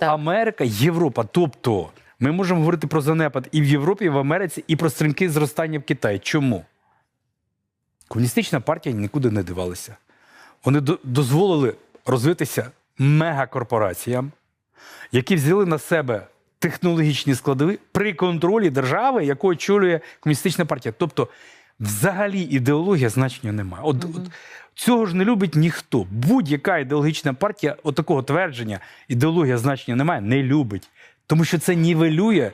Америка, Європа. Тобто ми можемо говорити про занепад і в Європі, і в Америці, і про стрімке зростання в Китаї. Чому? Комуністична партія нікуди не дивалася. Вони до- дозволили розвитися мегакорпораціям, які взяли на себе технологічні складові при контролі держави, яку очолює комуністична партія. Тобто, взагалі ідеологія значення немає. От, от цього ж не любить ніхто. Будь-яка ідеологічна партія, от такого твердження, ідеологія значення немає, не любить. Тому що це нівелює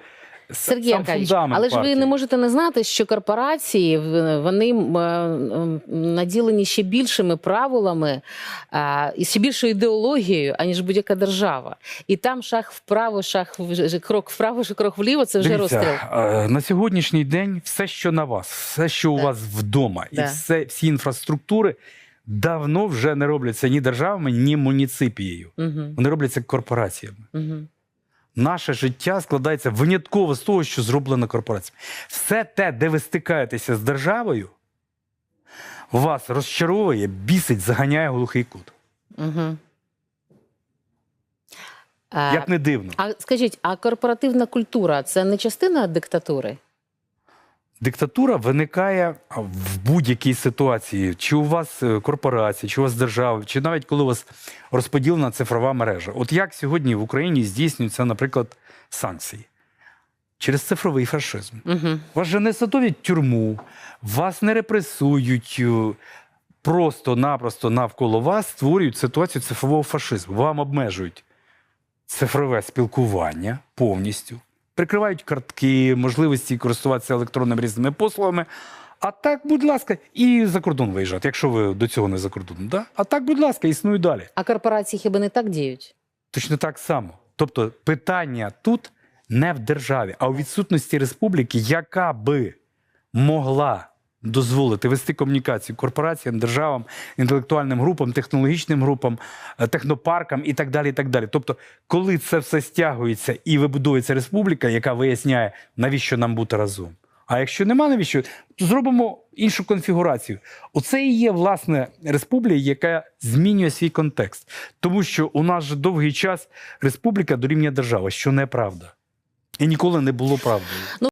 Сергій сам Аркадійович, але ж ви не можете не знати, що корпорації вони е, наділені ще більшими правилами і ще більшою ідеологією, аніж будь-яка держава. І там шаг вправо, шаг в- крок вправо, крок вліво це вже Дивіться, розстріл. на сьогоднішній день все, що на вас, все, що у вас вдома, і все, всі інфраструктури давно вже не робляться ні державами, ні муніципією. Угу, Вони робляться корпораціями. угу. Наше життя складається винятково з того, що зроблено корпораціями. Все те, де ви стикаєтеся з державою, вас розчаровує, бісить, заганяє глухий кут. Угу. Як не дивно. а скажіть, а корпоративна культура це не частина диктатури? Диктатура виникає в будь-якій ситуації, чи у вас е, корпорація, чи у вас держава, чи навіть коли у вас розподілена цифрова мережа. От як сьогодні в Україні здійснюються, наприклад, санкції через цифровий фашизм. Угу. Вас же не садовлять тюрму, вас не репресують. е, Просто-напросто навколо вас створюють ситуацію цифрового фашизму. Вам обмежують цифрове спілкування повністю, прикривають картки, можливості користуватися електронними різними послугами. А так, будь ласка, і за кордон виїжджати, якщо ви до цього не за кордон. Да? А так, будь ласка, існує далі. А корпорації хіба не так діють? Точно так само. Тобто питання тут не в державі, а у відсутності республіки, яка би могла дозволити вести комунікацію корпораціям, державам, інтелектуальним групам, технологічним групам, е, технопаркам і так далі. І так далі. Тобто, коли це все стягується і вибудується республіка, яка виясняє, навіщо нам бути разом. А якщо нема навіщо, то зробимо іншу конфігурацію. Оце і є власне республіка, яка змінює свій контекст. Тому що у нас же довгий час республіка дорівнює держава, що неправда. І ніколи не було правдою.